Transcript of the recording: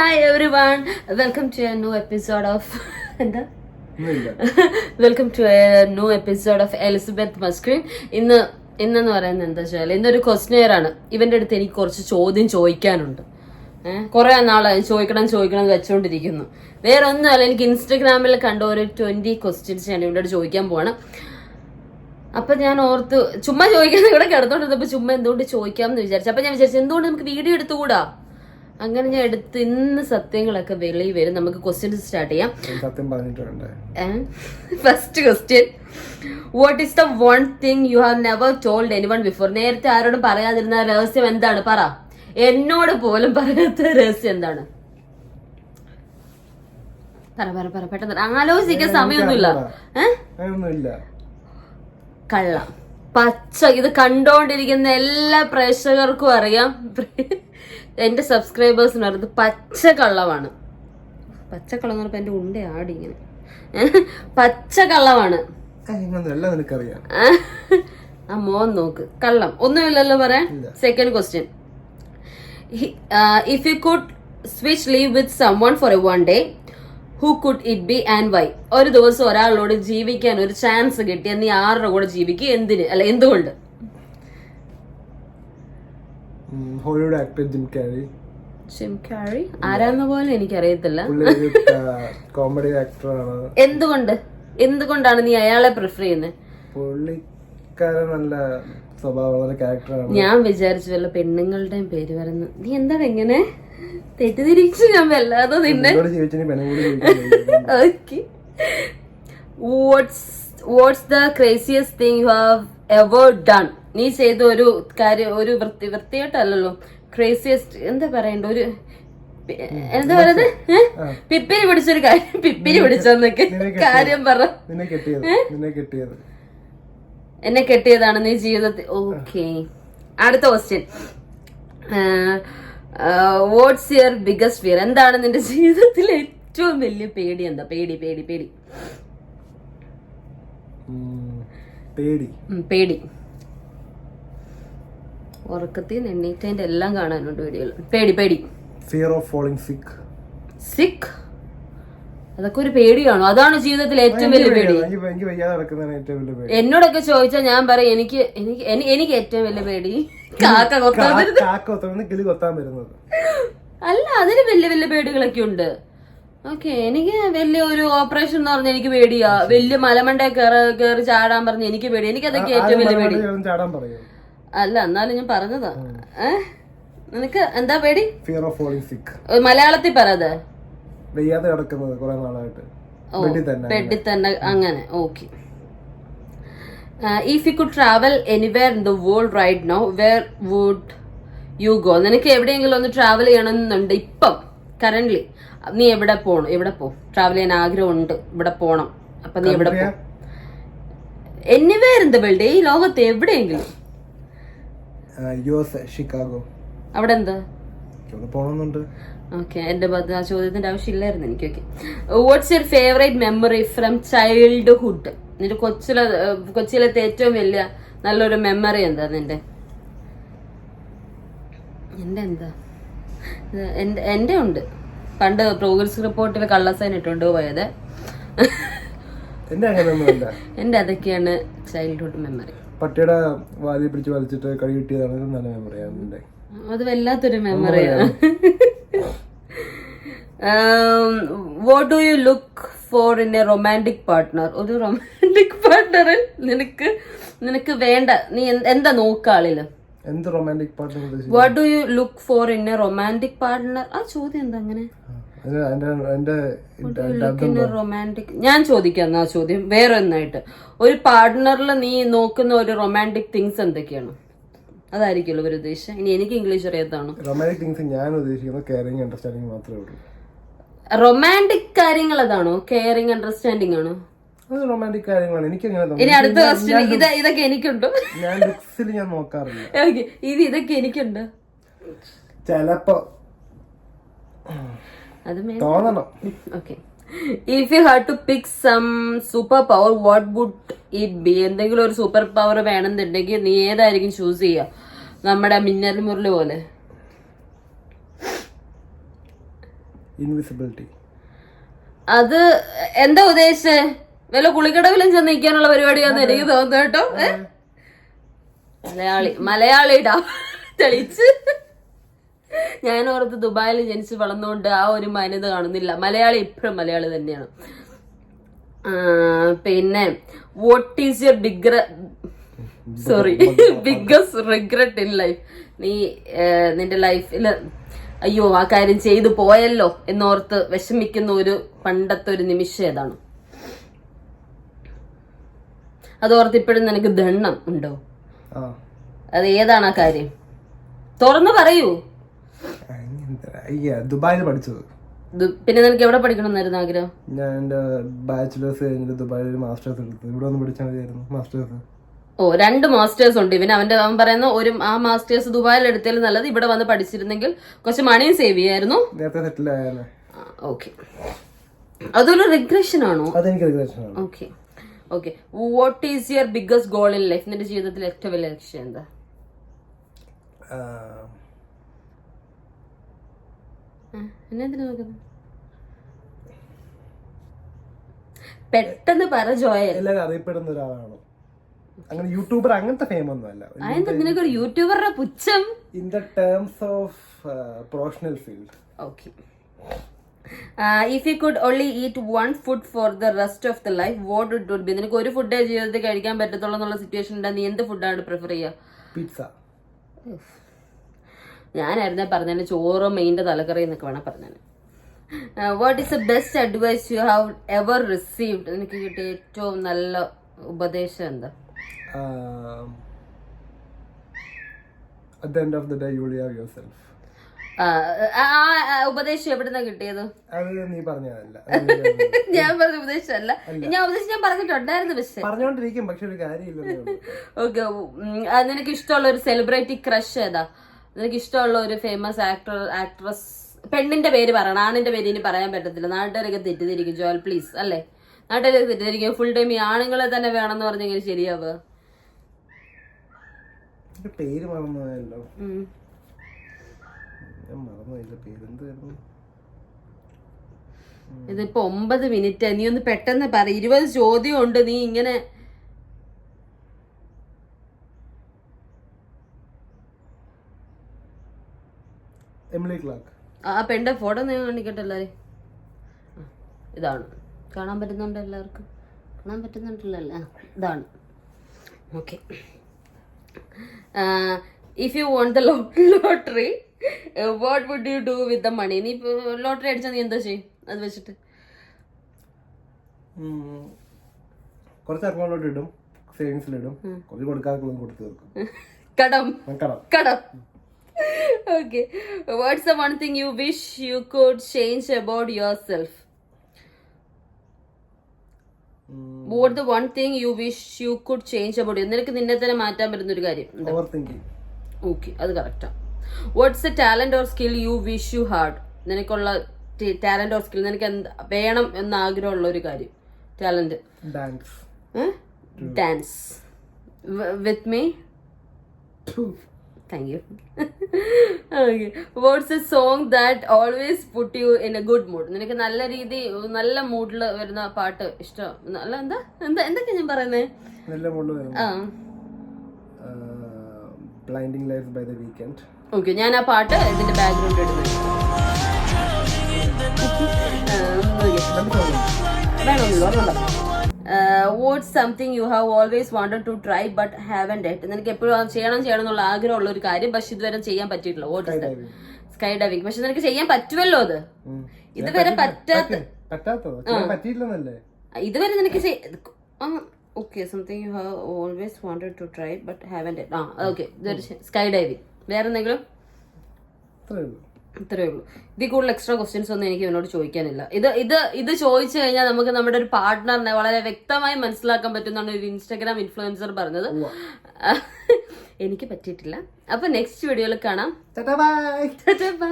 Hi everyone welcome to a new episode of എന്താ welcome to a new episode of Elizabeth Mascarene ഇന്ന് ഇന്നെന്ന് പറയുന്നത് എന്താ വെച്ചാൽ ഇന്നൊരു ക്വസ്റ്റ്യർ ആണ്. ഇവന്റെ അടുത്ത് എനിക്ക് കുറച്ച് ചോദ്യം ചോദിക്കാനുണ്ട്. ഏഹ് കുറെ നാളായി. ചോദിക്കണം ചോദിക്കണം എന്ന് വെച്ചോണ്ടിരിക്കുന്നു. വേറെ ഒന്നുമല്ല എനിക്ക് ഇൻസ്റ്റഗ്രാമിൽ കണ്ട ഒരു ട്വന്റി ക്വസ്റ്റ്യൻസ് ഞാൻ ഇവിടെ ചോദിക്കാൻ പോവാണ്. അപ്പൊ ഞാൻ ഓർത്ത് ചുമ്മാ ചോദിക്കാൻ ഇവിടെ കിടന്നോണ്ടിരുന്നപ്പോ ചുമ്മാ എന്തുകൊണ്ട് ചോദിക്കാം എന്ന് വിചാരിച്ചു. അപ്പൊ ഞാൻ വിചാരിച്ചു എന്തുകൊണ്ട് നമുക്ക് വീഡിയോ എടുത്തുകൂടാ? അങ്ങനെ ഞാൻ എടുത്ത് ഇന്ന് സത്യങ്ങളൊക്കെ വെളിയിൽ വരും. നമുക്ക് ക്വസ്റ്റ്യൻസ് സ്റ്റാർട്ട് ചെയ്യാം. First question what is the one thing you have never told anyone before നേരത്തെ ആരോടും പറയാതിരുന്ന രഹസ്യം എന്താണ്? പറ. എന്നോട് പോലും പറയാത്ത രഹസ്യം എന്താണ്? പറ പറ പറ. പെട്ടെന്ന് ആലോചിക്കാൻ സമയമൊന്നുമില്ല. ഏഹ് കള്ള. പച്ച. ഇത് കണ്ടോണ്ടിരിക്കുന്ന എല്ലാ പ്രേക്ഷകർക്കും അറിയാം. എന്റെ സബ്സ്ക്രൈബേഴ്സ് എന്ന് പറയുന്നത് പച്ച കള്ളമാണ് പച്ച കള്ളം എന്ന് പറഞ്ഞപ്പോ എന്റെ ഉണ്ട ആടി ഇങ്ങനെ. പച്ച കള്ളമാണ് അങ്ങനൊന്നും നിനക്കറിയാം. ആ മോൻ നോക്ക്. കള്ളം. ഒന്നുമില്ലല്ലോ പറയാൻ? Second question if you could switch leave with someone for a one day who could it be and why ഒരു ദിവസം ഒരാളോട് ജീവിക്കാൻ ഒരു ചാൻസ് കിട്ടി നീ ആരുടെ കൂടെ ജീവിക്കും? എന്തിന്? അല്ല എന്തുകൊണ്ട്? Hollywood actor Jim Carrey Jim Carrey ആരാന്ന പോലെ എനിക്കറിയത്തില്ല. കോമഡി ആക്ടറാണ് എന്തുകൊണ്ട്? എന്തുകൊണ്ടാണ് നീ അയാളെ പ്രിഫർ ചെയ്യുന്നത് പുള്ളിക്കാരൻ നല്ല സ്വഭാവമുള്ള ക്യാരക്ടറാണ് ഞാൻ വിചാരിച്ചു വല്ല പെണ്ണുങ്ങളുടെയും പേര് പറയുന്നു നീ എന്താണ് എങ്ങനെ തെറ്റിദ്ധരിച്ചു ഞാൻ വല്ലാതെ നിന്നെ what's okay what's what's the craziest thing you have ever done നീ ചെയ്ത ഒരു കാര്യം ഒരു വൃത്തി വൃത്തിയായിട്ടല്ലല്ലോ ക്രേസിയസ്റ്റ് എന്താ പറയണ്ട ഒരു എന്താ പറയുന്നത്? പിപ്പിരി പിടിച്ചൊരു കാര്യം പിപ്പിരി പിടിച്ചെന്നൊക്കെ കാര്യം പറ. എന്നെ കെട്ടിയതാണ് നീ ജീവിതത്തിൽ. ഓക്കെ. അടുത്ത question what's your biggest fear എന്താണ് നിന്റെ ജീവിതത്തിൽ ഏറ്റവും വലിയ പേടി? എന്താ? പേടി പേടി പേടി. പേടി. പേടി. ഉറക്കത്തിൽ എണ്ണീറ്റതിന്റെ എല്ലാം കാണാനുണ്ട് വീഡിയോയിൽ. പേടി പേടി. ഫിയർ ഓഫ് ഫോളിംഗ് സിക്ക് സിക്ക് അതൊക്കെ ഒരു പേടിയാണോ? അതാണ് ജീവിതത്തിൽ ഏറ്റവും വലിയ പേടി. എന്നോടൊക്കെ ചോദിച്ചാൽ ഞാൻ പറയും എനിക്ക് എനിക്ക് എനിക്ക് ഏറ്റവും വലിയ പേടി കാക്ക കൊത്താൻ കിളി വരുന്നത്. അല്ല അതിന് വലിയ വലിയ പേടികളൊക്കെ ഉണ്ട്. ഓക്കെ എനിക്ക് വലിയ ഒരു ഓപ്പറേഷൻ എന്ന് പറഞ്ഞ എനിക്ക് പേടിയാ. വലിയ മലമണ്ടേ കയറി ചാടാൻ പറഞ്ഞ എനിക്ക് പേടി. എനിക്ക് അതൊക്കെ ഏറ്റവും വലിയ പേടി. അല്ല എന്നാലും ഞാൻ പറഞ്ഞതാ. ഏഹ് നിനക്ക് എന്താ പേടി? ഫിയർ ഓഫ് ഫോളിങ് സിക്ക് മലയാളത്തിൽ പറയാതെ വെയ്യാതെ കിടക്കുന്നത് കുറെ നാളായിട്ട്. ബെഡിൽ തന്നെ അങ്ങനെ. Okay. If you could travel anywhere in the world right now where would you go നിനക്ക് എവിടെയെങ്കിലും ഒന്ന് ട്രാവൽ ചെയ്യണമെന്നുണ്ട് ഇപ്പം കറന്റ് നീ എവിടെ പോണം? എവിടെ പോ? ട്രാവൽ ചെയ്യാൻ ആഗ്രഹമുണ്ട്. ഇവിടെ പോണം. അപ്പൊ നീ എവിടെ പോ? എനിവെയർ ഇൻ ദ വേൾഡ് ഈ ലോകത്ത് എവിടെയെങ്കിലും. U S Chicago. അവിടെ എന്താ ഇവിടെ പോണമെന്നുണ്ട് ഓക്കെ എന്റെ ഭാഗത്ത് ആ ചോദ്യത്തിന്റെ ആവശ്യമില്ലായിരുന്നു എനിക്ക് okay what's your favourite memory from childhood നിന്റെ കൊച്ചിലെ കൊച്ചിലത്തെ ഏറ്റവും വലിയ നല്ലൊരു മെമ്മറി എന്താ നിന്റെ? എന്റെ എന്താ എന്റെ എന്റെ ഉണ്ട്. പണ്ട് പ്രോഗ്രസ് റിപ്പോർട്ടിൽ കള്ളസൈൻ ഇട്ടുകൊണ്ട് പോയത്. എന്റെ അതൊക്കെയാണ് ചൈൽഡ്ഹുഡ് മെമ്മറി പട്ടിയുടെ വാതി പിടിച്ച് വലിച്ചിട്ട് കഴി കിട്ടിയതാണ് ഒരു നല്ല മെമ്മറിയാണ് അത് വല്ലാത്തൊരു മെമ്മറിയാണ് what do you look for in a romantic partner ഒരു റൊമാന്റിക് പാർട്ട്ണറിൽ നിനക്ക് നിനക്ക് വേണ്ട. നീ എന്ത്- നോക്കാളിൽ എന്ത് romantic partner what do you look for in a romantic partner ആ ചോദ്യം എന്താ അങ്ങനെ? റൊമാന്റിക് ഞാൻ ചോദിക്കാം ആ ചോദ്യം? വേറെ ഒന്നായിട്ട്. ഒരു പാർട്ട്ണറിൽ നീ നോക്കുന്ന ഒരു റൊമാന്റിക് തിങ്സ് എന്തൊക്കെയാണ്? അതായിരിക്കുമല്ലോ ഒരു ഉദ്ദേശം ഇനി എനിക്ക് ഇംഗ്ലീഷ് അറിയാത്തതാണോ. റൊമാന്റിക് തിങ്സ് ഞാൻ ഉദ്ദേശിക്കുന്നത് കെയറിങ് അണ്ടർസ്റ്റാൻഡിങ് മാത്രമേ ഉള്ളൂ. റൊമാന്റിക് കാര്യങ്ങൾ അതാണോ? കെയറിംഗ് അണ്ടർസ്റ്റാൻഡിങ് ആണോ? റൊമാന്റിക് കാര്യങ്ങളാണ്. എനിക്ക് ഇനി അടുത്ത ക്വസ്റ്റ്യൻ ഇത് ഇതൊക്കെ എനിക്കുണ്ട്. ഞാൻ ലുക്സിൽ ഞാൻ നോക്കാറില്ല. ഓക്കെ ഇത് ഇതൊക്കെ എനിക്കുണ്ട്. ചെലപ്പോ അത് തോന്നണം. Okay if you have to pick some super power what would it be എന്തെങ്കിലും ഒരു സൂപ്പർ പവർ വേണമെന്നുണ്ടെങ്കിൽ നീ ഏതായിരിക്കും ചൂസ് ചെയ്യുക? നമ്മുടെ മിന്നൽ മുരളി പോലെ. ഇൻവിസിബിലിറ്റി അത് എന്താ ഉദ്ദേശിച്ചത് വല്ല കുളിക്കടവിലും ചെന്ന് നിൽക്കാനുള്ള പരിപാടിയാന്ന് എനിക്ക് തോന്നുന്നു കേട്ടോ? മലയാളി മലയാളിടാ തെളിച്ച്. ഞാൻ ഓർത്ത് ദുബായിൽ ജനിച്ച് വളർന്നുകൊണ്ട് ആ ഒരു മാന്യത കാണുന്നില്ല. മലയാളി ഇപ്പോഴും മലയാളി തന്നെയാണ്. പിന്നെ what is your big sorry biggest regret in life നീ നിന്റെ ലൈഫിൽ അയ്യോ ആ കാര്യം ചെയ്തു പോയല്ലോ എന്നോർത്ത് വിഷമിക്കുന്ന ഒരു പണ്ടത്തെ ഒരു നിമിഷം ഏതാണ്? അതോർത്ത് ഇപ്പോഴും നിനക്ക് ദണ്ണം ഉണ്ടോ? അത് ഏതാണ് ആ കാര്യം? തുറന്നു പറയൂ. ദുബായിൽ പഠിച്ചത്. പിന്നെ നിനക്ക് എവിടെ പഠിക്കണമെന്നായിരുന്നു ആഗ്രഹം? ഞാൻ എന്റെ ബാച്ചിലേഴ്സ് കഴിഞ്ഞിട്ട് ദുബായിൽ മാസ്റ്റേഴ്സ് എടുത്തു. ഇവിടെ ഒന്ന് പഠിച്ചാൽ മതിയായിരുന്നു മാസ്റ്റേഴ്സ് ഓ രണ്ട് മാസ്റ്റേഴ്സ് ഉണ്ട്. പിന്നെ അവന്റെ അവൻ പറയുന്ന ഒരു ആ മാസ്റ്റേഴ്സ് ദുബായിൽ എടുത്താലും നല്ലത് ഇവിടെ വന്ന് പഠിച്ചിരുന്നെങ്കിൽ കുറച്ച് മണിയും സേവ് ചെയ്യായിരുന്നു. നേരത്തെ സെറ്റിൽ ആയാലേ. ഓക്കെ അതൊരു റിഗ്രഷൻ ആണോ? അതെനിക്ക് റിഗ്രഷൻ ആണ്. Okay okay what is your biggest goal in life നിന്റെ ജീവിതത്തിൽ ഏറ്റവും വലിയ ലക്ഷ്യം എന്താ? എന്നെ എന്തിനാ നോക്കുന്നത് പെട്ടെന്ന് പറ ജോയൽ. എല്ലാവരും അറിയപ്പെടുന്ന ഒരാളാണ്. അങ്ങനെ യൂട്യൂബർ അങ്ങനത്തെ ഫെയിം ഒന്നും അല്ല. നിനക്കൊരു യൂട്യൂബറുടെ പുച്ഛം? In the terms of professional field okay if you could only eat one food for the rest of the life what it would be നിനക്ക് ഒരു ഫുഡേ ജീവിതത്തിൽ കഴിക്കാൻ പറ്റത്തുള്ളൂ എന്നുള്ള സിറ്റുവേഷൻ ഉണ്ടാ നീ എന്ത് ഫുഡാണ് പ്രിഫർ ചെയ്യുക? പിസ്സ ഞാനായിരുന്നേ പറഞ്ഞാൽ ചോറ് മെയിന്റെ തലക്കറി എന്നൊക്കെ വേണം പറഞ്ഞാൽ what is the best advice you have ever received എനിക്ക് കിട്ടിയ ഏറ്റവും നല്ല ഉപദേശം എന്താ? ആ ഉപദേശം എവിടുന്നാ കിട്ടിയത്? അത് നീ പറഞ്ഞതല്ല. ഞാൻ പറഞ്ഞ ഉപദേശമല്ല. ഞാൻ ഉപദേശം ഞാൻ പറഞ്ഞിട്ടുണ്ടായിരുന്നു പക്ഷേ. പറഞ്ഞോണ്ടിരിക്കും പക്ഷെ ഒരു ഓക്കെ നിനക്ക് ഇഷ്ടമുള്ള ഒരു സെലിബ്രിറ്റി ക്രഷ് ഏതാ? നിനക്ക് ഇഷ്ടമുള്ള ഒരു ഫേമസ് ആക്ടർ ആക്ട്രസ് പെണ്ണിന്റെ പേര് പറയണം. ആണിന്റെ പേര് ഇനി പറയാൻ പറ്റത്തില്ല. നാട്ടുകാരൊക്കെ തെറ്റിദ്ധരിക്കും. ജോൽ പ്ലീസ് അല്ലേ? നാട്ടുകാരൊക്കെ തെറ്റിദ്ധരിക്കും. ഫുൾ ടൈം ഈ ആണുങ്ങളെ തന്നെ വേണമെന്ന് പറഞ്ഞെങ്കിൽ ശരിയാവുക. പേര് മറന്നതല്ലോ ഇതിപ്പോ ഒമ്പത് മിനിറ്റ് നീ ഒന്ന് പെട്ടെന്ന് പറ. ഇരുപത് ചോദ്യം ഉണ്ട് നീ ഇങ്ങനെ എമിലി ക്ലാർക്ക് ആ പെണ്ണിന്റെ ഫോട്ടോ നേ കാണിക്കട്ടെ എല്ലാവരും ഇതാണ്. കാണാൻ പറ്റുന്നുണ്ട് എല്ലാവർക്കും? കാണാൻ പറ്റുന്നുണ്ടല്ലോ ഇതാണ്. Okay if you want the lottery what would you do with the money നീ ലോട്ടറി അടിച്ചാൽ നീ എന്താ ചെയ്യും? അത് വെച്ചിട്ട്. കുറച്ച് അക്കൗണ്ടിലോട്ട് ഇടും സേവിങ്സിലിടും കുറച്ച് കൊടുക്കാതെ കൊടുത്തു തീർക്കും. കടം. കടം. കടം. Okay what's the one thing you wish you could change about yourself what the one thing you wish you could change about നിനക്ക് നിന്നെ തന്നെ മാറ്റാൻ പറ്റുന്ന ഒരു കാര്യം ഓക്കെ അത് correct what's a talent or skill you wish you had നിനക്കുള്ള talent or skill നിനക്ക് എന്ത് വേണം എന്ന ആഗ്രഹമുള്ള ഒരു കാര്യം. Talent dance dance with me thank you okay what's a song that always put you in a good mood നിനക്ക് നല്ല രീതി നല്ല മൂഡിൽ വരുന്ന പാട്ട് ഇഷ്ടം. നല്ല എന്താ? എന്താ എന്തൊക്കെയാ ഞാൻ പറയുന്നത് നല്ല മൂഡിൽ ആ. Blinding life by the Weeknd okay ഞാൻ ആ പാട്ട് ഇതിന്റെ ബാക്ക്ഗ്രൗണ്ട് ഇടുന്നുണ്ട് വേണമെന്നില്ല what something you have always wanted to try but haven't yet നിനക്ക് എപ്പോഴും ചെയ്യണം ചെയ്യണം എന്നുള്ള ആഗ്രഹമുള്ള ഒരു കാര്യം പക്ഷെ ഇതുവരെ ചെയ്യാൻ പറ്റിയിട്ടില്ല. വാട്ട് ഇസ് സ്കൈ ഡൈവിംഗ് പക്ഷെ നിനക്ക് ചെയ്യാൻ പറ്റുമല്ലോ അത്. ഇതുവരെ പറ്റാത്ത ഇതുവരെ നിനക്ക് okay something you have always wanted to try but haven't yet ആ ഓക്കെ ഇതൊരു സ്കൈ ഡൈവിംഗ് വേറെ എന്തെങ്കിലും? ഇത്രയേ ഉള്ളൂ. ഇതിൽ കൂടുതൽ എക്സ്ട്രാ ക്വസ്റ്റ്യൻസ് ഒന്നും എനിക്ക് ഇവനോട് ചോദിക്കാനില്ല. ഇത് ഇത് ഇത് ചോദിച്ചു കഴിഞ്ഞാൽ നമുക്ക് നമ്മുടെ ഒരു പാർട്ട്ണറിനെ വളരെ വ്യക്തമായി മനസ്സിലാക്കാൻ പറ്റുന്ന ഒരു ഇൻസ്റ്റാഗ്രാം ഇൻഫ്ലുവൻസർ പറഞ്ഞത്. എനിക്ക് പറ്റിയിട്ടില്ല. അപ്പൊ നെക്സ്റ്റ് വീഡിയോയിൽ കാണാം. Bye bye